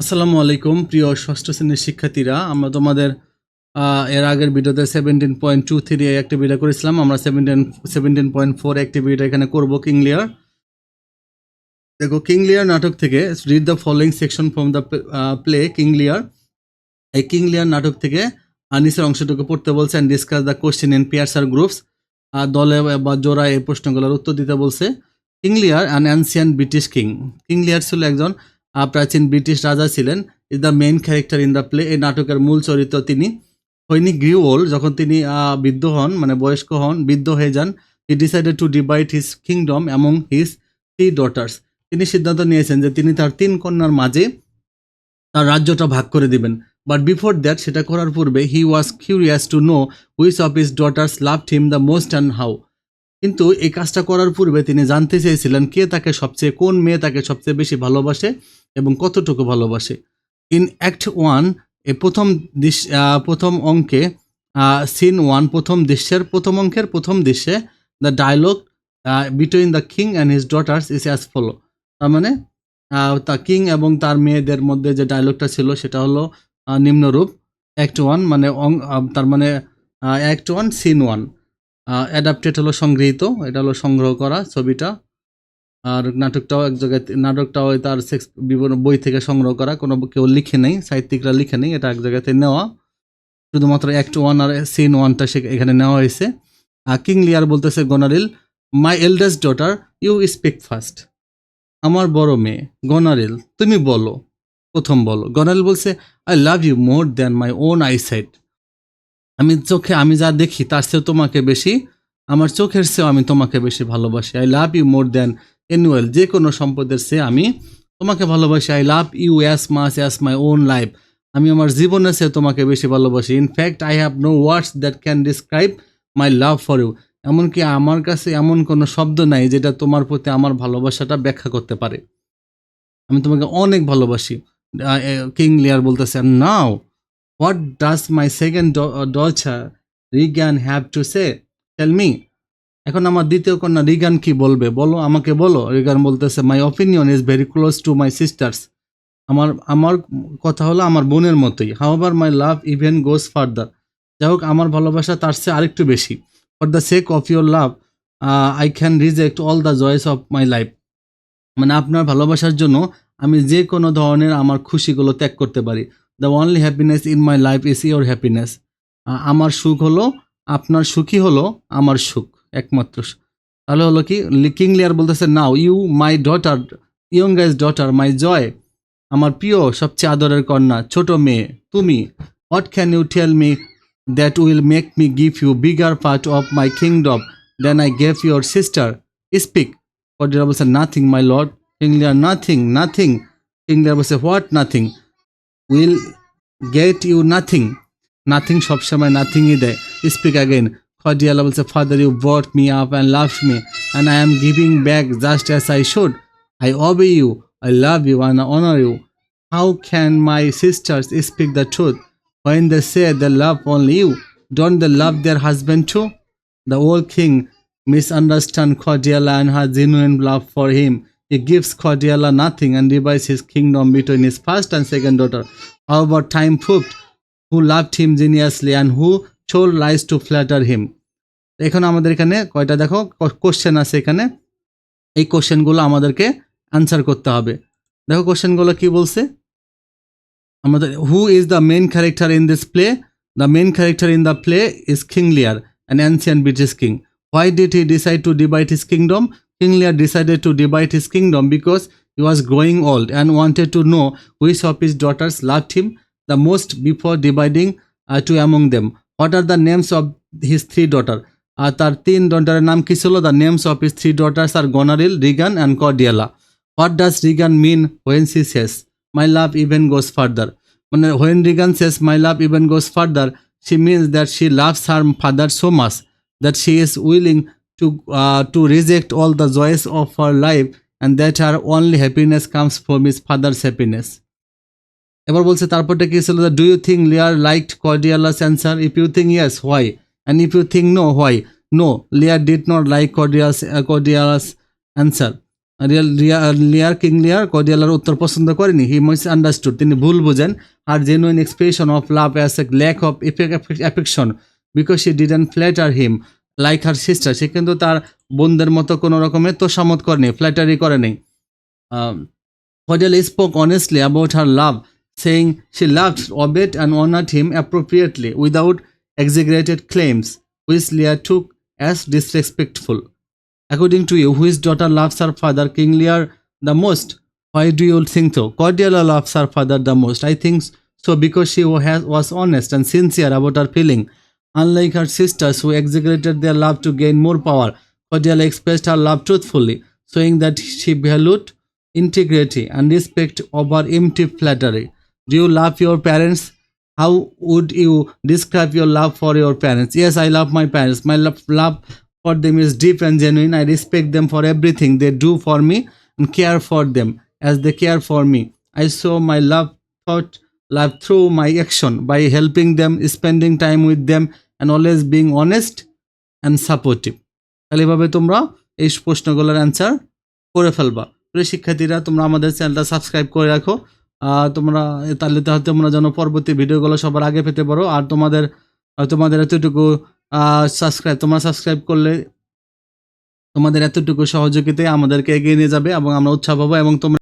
আসসালামু আলাইকুম, প্রিয় ষষ্ঠ শ্রেণির শিক্ষার্থীরা। আমরা তোমাদের এর আগের ভিডিওতে সেভেন্টিন পয়েন্ট টু থ্রি একটি ভিডিও করেছিলাম। আমরা সেভেন্টিন সেভেন্টিন পয়েন্ট ফোর একটি ভিডিও এখানে করব কিংলিয়ার দেখো কিংলিয়ার নাটক থেকে read the following section from the play king Lear এই কিংলিয়ার নাটক থেকে আনিসের অংশটুকু পড়তে বলছে and discuss the question in pairs or groups দলে বা জোড়ায় এই প্রশ্নগুলোর উত্তর দিতে বলছে। King Lear an ancient British king king Lear ছিল একজন প্রাচীন ব্রিটিশ রাজা ছিলেন। Is the main character in the play এই নাটকের মূল চরিত্র তিনি। হৈনি গ্রিউ ওল্ড যখন তিনি বৃদ্ধ হন মানে বয়স্ক হন, বৃদ্ধ হয়ে যান he decided to divide his kingdom among his three daughters তিনি সিদ্ধান্ত নিয়েছেন যে তিনি তার তিন কন্যার মাঝে তার রাজ্যটা ভাগ করে দিবেন। বাট বিফোর দ্যাট সেটা করার পূর্বে he was curious to know which of his daughters love him the most and how কিন্তু এই কাজটা করার পূর্বে তিনি জানতে চেয়েছিলেন কে তাকে সবচেয়ে, কোন মেয়ে তাকে সবচেয়ে বেশি ভালোবাসে। এবং কতটুকু ভালোবাসে। ইন অ্যাক্ট ওয়ান এ প্রথম দৃশ্য প্রথম অঙ্কে সিন ওয়ান প্রথম দৃশ্যের প্রথম অঙ্কের প্রথম দৃশ্যে the dialogue between the king and his daughters is as follow তার মানে তা কিং এবং তার মেয়েদের মধ্যে যে ডায়লগটা ছিল সেটা হলো নিম্নরূপ। অ্যাক্ট ওয়ান মানে অং- তার মানে act one scene one adapted হলো সংগৃহীত, এটা হলো সংগ্রহ করা ছবিটা। আর নাটকটাও এক জায়গায় নাটকটাও তার সেক্স বিভিন্ন বই থেকে সংগ্রহ করা, কোনো কেউ লিখে নেই, সাহিত্যিকরা লিখে নেই, এটা এক জায়গাতে নেওয়া। শুধুমাত্র অ্যাক্ট ওয়ান আর সিন ওয়ানটা সে এখানে নেওয়া হয়েছে। আর কিং লিয়ার বলতেছে Goneril my eldest daughter you speak first আমার বড় মেয়ে, গনারিল, তুমি বলো, প্রথম বলো। গনারিল বলছে I love you more than my own eyesight আমি চোখে, আমি যা দেখি, তার চেয়েও তোমাকে বেশি, আমার চোখের চেয়েও আমি তোমাকে বেশি ভালোবাসি। I love you more than annual, যে কোনো সম্পদের চেয়ে আমি তোমাকে ভালোবাসি I love you as much as my own life আমি আমার জীবনের চেয়ে তোমাকে বেশি ভালোবাসি। In fact I have no words that can describe my love for you এমনকি আমার কাছে এমন কোনো শব্দ নাই যেটা তোমার প্রতি আমার ভালোবাসাটা ব্যাখ্যা করতে পারে। আমি তোমাকে অনেক ভালোবাসি। কিং লিয়ার বলতেছে now what does my second daughter Regan have to say tell me এখন আমার দ্বিতীয় কন্যা রিগান কি বলবে? বলো, আমাকে বলো। রিগান বলতেছে my opinion is very close to my sister's আমার আমার কথা হলো আমার বোনের মতোই। However my love even goes farther যাই হোক, আমার ভালোবাসা তার চেয়ে আরেকটু বেশি। For the sake of your love I can reject all the joys of my life মানে আপনার ভালোবাসার জন্য আমি যে কোনো ধরনের আমার খুশিগুলো ত্যাগ করতে পারি। The only happiness in my life is your happiness আমার সুখ হলো, আপনার সুখই হলো আমার সুখ। একমাত্র। তাহলে হলো কি? কিং লিয়ার বলতেছে now you my daughter young guys daughter my joy আমার প্রিয়, সবচেয়ে আদরের কন্যা, ছোট মেয়ে, তুমি what can you tell me that will make me give you bigger part of my kingdom then I gave your sister speak Cordelia বলছে nothing my lord king Lear nothing nothing king Lear বলছে what nothing will get you nothing nothing সবসময় নাথিংই দেয়. Speak again Khadija Allah said, Father, you brought me up and loved me, and I am giving back just as I should. I obey you, I love you, and I honor you. How can my sisters speak the truth when they say they love only you? Don't they love their husband too? The old king misunderstands Khadija and her genuine love for him. He gives Khadija nothing and divides his kingdom between his first and second daughter. However, time proved who loved him genuinely and who told lies to flatter him. এখন আমাদের এখানে কয়টা দেখো? Question আছে এখানে। এই কোশ্চেনগুলো আমাদেরকে আনসার করতে হবে। দেখো কোশ্চেনগুলো কি বলছে? আমাদের who is the main character in this play the main character in the play is king Lear an ancient British king why did he decide to divide his kingdom king Lear decided to divide his kingdom because he was growing old and wanted to know which of his daughters loved him the most before dividing to among them what are the names of his three daughter আর তার তিন ডটারের নাম কি ছিল? The names of his three daughters are Goneril Regan and Cordelia what does Regan mean when she says my love even goes further মানে when Regan says my love even goes further she means that she loves her father so much that she is willing to to reject all the joys of her life and that her only happiness comes from his father's happiness এবার বলছে তারপরটা কি ছিল do you think Lear liked Cordelia's answer if you think yes why and if you think no why no Lear did not like Cordelia Cordelia's answer real Lear king Lear কর্ডিয়ালার উত্তর পছন্দ করেনি। হি miss understood তিনি ভুল বোঝেন। আর genuine expression of love as a lack of affection because she didn't flatter him like her sister say কিন্তু তার বোনদের মতো কোনো রকমের তোষামত করেনি ফ্ল্যাটারি করেনি। Cordelia spoke honestly about her love, saying she loved, obeyed, and honored him appropriately without exaggerated claims, which Leah took as disrespectful. According to you, whose daughter loves her father, King Lear, the most? Why do you think so? Cordelia loves her father the most. I think so because she was honest and sincere about her feeling. Unlike her sisters who exaggerated their love to gain more power, Cordelia expressed her love truthfully, showing that she valued integrity and respect over empty flattery. Do you love your parents? How would you describe your love for your parents? Yes, I love my parents. My love, love for them is deep and genuine. I respect them for everything they do for me and care for them as they care for me. I show my love thought love through my action by helping them, spending time with them, and always being honest and supportive. তাহলে এভাবে তোমরা এই প্রশ্নগুলোর answer করে ফেলবা প্রিয় শিক্ষার্থীরা তোমরা আমাদের চ্যানেলটা সাবস্ক্রাইব করে রাখো তোমরা তাহলে তাহলে তোমরা যেন পরবর্তী ভিডিওগুলো সবার আগে পেতে পারো। আর তোমাদের তোমাদের এতটুকু সাবস্ক্রাইব তোমরা সাবস্ক্রাইব করলে তোমাদের এতটুকু সহযোগিতায় আমাদেরকে এগিয়ে নিয়ে যাবে এবং আমরা উৎসাহ পাবো এবং তোমরা